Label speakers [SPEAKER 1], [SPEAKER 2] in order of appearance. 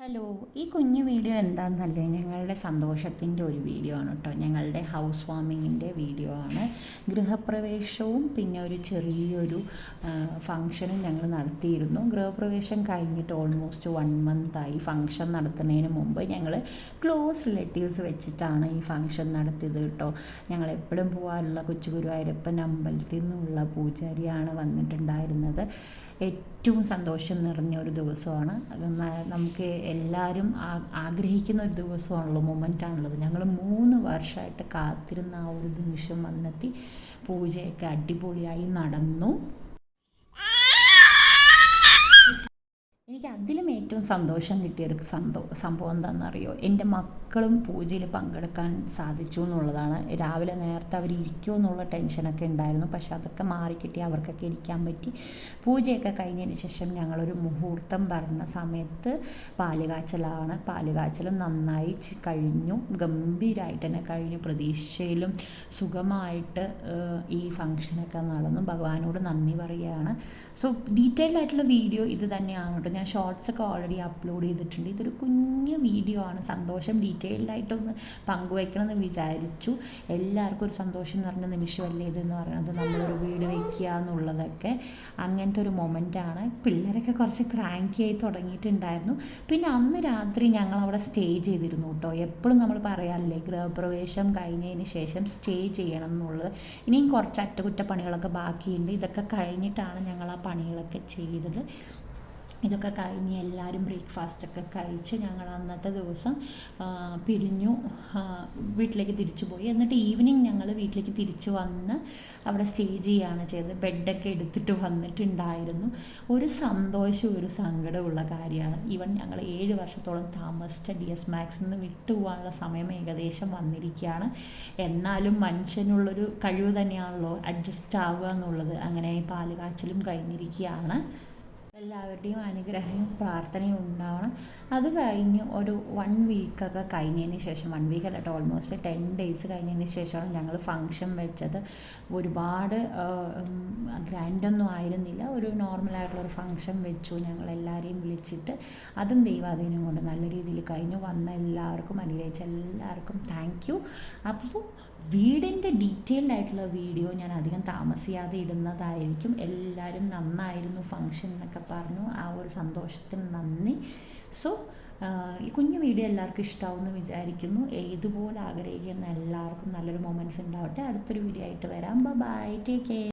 [SPEAKER 1] Hello ഈ കുഞ്ഞു video എന്താണെന്നല്ലേ ഞങ്ങളുടെ സന്തോഷത്തിന്റെ ഒരു വീഡിയോ ആണ് കേട്ടോ. ഞങ്ങളുടെ ഹൗസ് വാമിങ്ങിന്റെ വീഡിയോ ആണ്. ഗൃഹപ്രവേശവും പിന്നെ ഒരു ചെറിയൊരു ഫങ്ഷനും ഞങ്ങൾ നടത്തിയിരുന്നു. ഗൃഹപ്രവേശം കഴിഞ്ഞിട്ട് ഓൾമോസ്റ്റ് വൺ മന്തായി ഫങ്ഷൻ നടത്തുന്നതിന് മുമ്പ് ഞങ്ങൾ ക്ലോസ് റിലേറ്റീവ്സ് വെച്ചിട്ടാണ് ഈ ഫങ്ഷൻ നടത്തിയത് കേട്ടോ. ഞങ്ങൾ എപ്പോഴും പോകാറുള്ള കൊച്ചു ഗുരുവായൂരപ്പൻ അമ്പലത്തിൽ നിന്നുള്ള പൂജാരിയാണ് വന്നിട്ടുണ്ടായിരുന്നത്. ഏറ്റവും സന്തോഷം നിറഞ്ഞ ഒരു ദിവസമാണ് നമുക്ക് എല്ലാവരും ആഗ്രഹിക്കുന്ന ഒരു ദിവസമാണല്ലോ മൊമെന്റാണുള്ളത് ഞങ്ങൾ മൂന്ന് വർഷമായിട്ട് കാത്തിരുന്ന ആ ഒരു നിമിഷം വന്നെത്തി. പൂജയൊക്കെ അടിപൊളിയായി നടന്നു. എനിക്ക് അതിലും ഏറ്റവും സന്തോഷം കിട്ടിയൊരു സന്തോ സംഭവം എന്താണെന്നറിയോ എന്റെ മക്കളും പൂജയിൽ പങ്കെടുക്കാൻ സാധിച്ചു എന്നുള്ളതാണ്. രാവിലെ നേരത്തെ അവർ ഇരിക്കുമോ എന്നുള്ള ടെൻഷനൊക്കെ ഉണ്ടായിരുന്നു. പക്ഷെ അതൊക്കെ മാറിക്കിട്ടി അവർക്കൊക്കെ ഇരിക്കാൻ പറ്റി. പൂജയൊക്കെ കഴിഞ്ഞതിന് ശേഷം ഞങ്ങളൊരു മുഹൂർത്തം പറഞ്ഞ സമയത്ത് പാലുകാച്ചലാണ്. പാലുകാച്ചലും നന്നായി കഴിഞ്ഞു. ഗംഭീരമായിട്ട് തന്നെ കഴിഞ്ഞു. പ്രതീക്ഷയിലും സുഖമായിട്ട് ഈ ഫങ്ഷനൊക്കെ നടന്നു. ഭഗവാനോട് നന്ദി പറയുകയാണ്. സോ ഡീറ്റെയിൽഡ് ആയിട്ടുള്ള വീഡിയോ ഇത് തന്നെയാണ് കേട്ടോ. ഞാൻ ഷോർട്സ് ഒക്കെ ഓൾറെഡി അപ്ലോഡ് ചെയ്തിട്ടുണ്ട്. ഇതൊരു കുഞ്ഞു വീഡിയോ ആണ്. സന്തോഷം ഡീറ്റെയിൽഡ് ആയിട്ടൊന്ന് പങ്കുവയ്ക്കണം എന്ന് വിചാരിച്ചു. എല്ലാവർക്കും ഒരു സന്തോഷം നിറഞ്ഞ നിമിഷമല്ലേ ഇതെന്ന് പറയുന്നത്. നമ്മളൊരു വീട് വയ്ക്കുക എന്നുള്ളതൊക്കെ അങ്ങനത്തെ ഒരു മൊമെന്റാണ് പിള്ളേരൊക്കെ കുറച്ച് ക്രാങ്കി ആയി തുടങ്ങിയിട്ടുണ്ടായിരുന്നു. പിന്നെ അന്ന് രാത്രി ഞങ്ങൾ അവിടെ സ്റ്റേ ചെയ്തിരുന്നു കേട്ടോ എപ്പോഴും നമ്മൾ പറയാറില്ലേ ഗൃഹപ്രവേശം കഴിഞ്ഞതിന് ശേഷം സ്റ്റേ ചെയ്യണം എന്നുള്ളത്. ഇനിയും കുറച്ച് അറ്റകുറ്റപ്പണികളൊക്കെ ബാക്കിയുണ്ട്. ഇതൊക്കെ കഴിഞ്ഞിട്ടാണ് ഞങ്ങൾ ആ പണികളൊക്കെ ചെയ്തത്. ഇതൊക്കെ കഴിഞ്ഞ് എല്ലാവരും ബ്രേക്ക്ഫാസ്റ്റൊക്കെ കഴിച്ച് ഞങ്ങൾ അന്നത്തെ ദിവസം പിരിഞ്ഞു വീട്ടിലേക്ക് തിരിച്ചു പോയി. എന്നിട്ട് ഈവനിങ് ഞങ്ങൾ വീട്ടിലേക്ക് തിരിച്ചു വന്ന് അവിടെ സ്റ്റേ ചെയ്യുകയാണ് ചെയ്തത്. ബെഡൊക്കെ എടുത്തിട്ട് വന്നിട്ടുണ്ടായിരുന്നു. ഒരു സന്തോഷവും ഒരു സങ്കടമുള്ള കാര്യമാണ്. ഈവൻ ഞങ്ങൾ ഏഴ് വർഷത്തോളം താമസിച്ച ഡി എസ് മാക്സിൽ നിന്ന് വിട്ടുപോകാനുള്ള സമയം ഏകദേശം വന്നിരിക്കുകയാണ്. എന്നാലും മനുഷ്യനുള്ളൊരു കഴിവ് തന്നെയാണല്ലോ അഡ്ജസ്റ്റ് ആവുക എന്നുള്ളത്. അങ്ങനെ പാൽ കാച്ചലും കഴിഞ്ഞിരിക്കുകയാണ്. എല്ലാവരുടെയും അനുഗ്രഹവും പ്രാർത്ഥനയും ഉണ്ടാവണം. അത് കഴിഞ്ഞ് ഒരു വൺ വീക്കൊക്കെ കഴിഞ്ഞതിന് ശേഷം വൺ വീക്ക് അല്ല ഓൾമോസ്റ്റ് ടെൻ ഡേയ്സ് കഴിഞ്ഞതിന് ശേഷമാണ് ഞങ്ങൾ ഫങ്ഷൻ വെച്ചത്. ഒരുപാട് ഗ്രാൻഡൊന്നും ആയിരുന്നില്ല. ഒരു നോർമലായിട്ടുള്ള ഒരു ഫങ്ഷൻ വെച്ചു ഞങ്ങൾ എല്ലാവരെയും വിളിച്ചിട്ട്. അതും ദൈവാധീനം കൊണ്ട് നല്ല രീതിയിൽ കഴിഞ്ഞു. വന്ന എല്ലാവർക്കും അനുഗ്രഹിച്ച എല്ലാവർക്കും താങ്ക് യു അപ്പോൾ വീടിന്റെ ഡീറ്റെയിൽഡ് ആയിട്ടുള്ള വീഡിയോ ഞാൻ അധികം താമസിയാതെ ഇടുന്നതായിരിക്കും. എല്ലാവരും നന്നായിരുന്നു ഫങ്ഷൻ എന്നൊക്കെ പറഞ്ഞു. ആ ഒരു സന്തോഷത്തിന് നന്ദി. സോ ഈ കുഞ്ഞു വീഡിയോ എല്ലാവർക്കും ഇഷ്ടമാവുമെന്ന് വിചാരിക്കുന്നു. ഇതുപോലെ ആഗ്രഹിക്കുന്ന എല്ലാവർക്കും നല്ലൊരു മൊമെന്റ്സ് ഉണ്ടാവട്ടെ. അടുത്തൊരു വീഡിയോ ആയിട്ട് വരാം. Bye take care